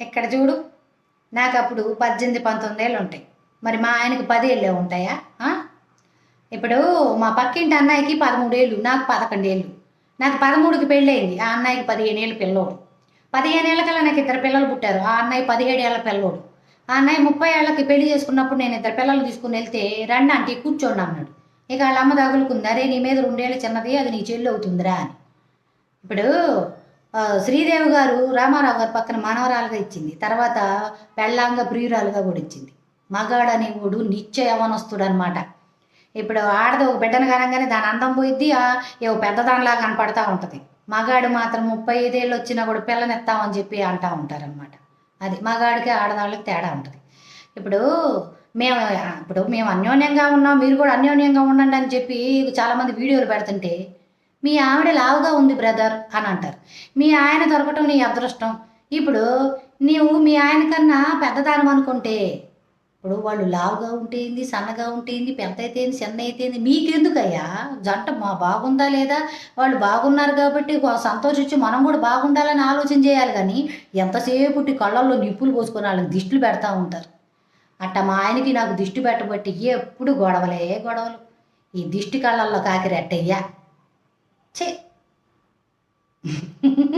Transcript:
ఇక్కడ చూడు? నాకు అప్పుడు పద్దెనిమిది పంతొమ్మిది ఏళ్ళు ఉంటాయి మరి మా ఆయనకి పది ఏళ్ళే ఉంటాయా? ఇప్పుడు మా పక్కింటి అన్నయ్యకి పదమూడేళ్ళు నాకు పదకొండేళ్ళు నాకు పదమూడుకి పెళ్ళయింది. ఆ అన్నయ్యకి పదిహేను ఏళ్ళు పిల్లోడు. పదిహేను ఏళ్ళకల్లా నాకు ఇద్దరు పిల్లలు పుట్టారు. ఆ అన్నయ్య పదిహేడు ఏళ్ళ పిల్లోడు. ఆ అన్నయ్య ముప్పై ఏళ్ళకి పెళ్ళి చేసుకున్నప్పుడు నేను ఇద్దరు పిల్లలు తీసుకుని వెళ్తే రండి అంటే కూర్చోండి అన్నాడు. ఇక వాళ్ళ అమ్మ తగులుకుంది. అరే నీ మీద రెండేళ్ళు చిన్నది అది నీ చెల్లి అవుతుందిరా అని. ఇప్పుడు శ్రీదేవి గారు రామారావు గారు పక్కన మనవరాలుగా ఇచ్చింది. తర్వాత పెళ్ళాంగ ప్రియురాలుగా కూడా ఇచ్చింది. మగాడు అనేవాడు నిత్య యవనస్తుడు అనమాట ఇప్పుడు ఆడది ఒక బిడ్డను కనగానే దాని అందం పోయిద్ది ఏ ఏవో పెద్దదానిలాగా కనపడతా ఉంటుంది. మగాడు మాత్రం ముప్పై ఐదేళ్ళు వచ్చినా కూడా పిల్లనెత్తామని చెప్పి అంటా ఉంటారనమాట అది మగాడికి ఆడదాళ్ళకి తేడా ఉంటుంది. ఇప్పుడు మేము ఇప్పుడు మేము అన్యోన్యంగా ఉన్నాం మీరు కూడా అన్యోన్యంగా ఉండండి అని చెప్పి చాలామంది వీడియోలు పెడుతుంటే మీ ఆవిడ లావుగా ఉంది బ్రదర్ అని అంటారు. మీ ఆయన దొరకటం నీ అదృష్టం. ఇప్పుడు నీవు మీ ఆయన కన్నా పెద్దదానం అనుకుంటే ఇప్పుడు వాళ్ళు లావుగా ఉంటేంది సన్నగా ఉంటేంది పెద్ద అయితేంది చిన్న అయితేంది మీకెందుకయ్యా? జంట మా బాగుందా లేదా? వాళ్ళు బాగున్నారు కాబట్టి సంతోషించి మనం కూడా బాగుండాలని ఆలోచన చేయాలి కానీ ఎంతసేపు కళ్ళల్లో నిప్పులు పోసుకొని వాళ్ళకి దిష్టిలు పెడతా ఉంటారు. అట్ట మా ఆయనకి నాకు దిష్టి పెట్టబట్టి ఎప్పుడు గొడవలే గొడవలు. ఈ దిష్టి కళ్ళల్లో కాకిరెట్టయ్యా Sí.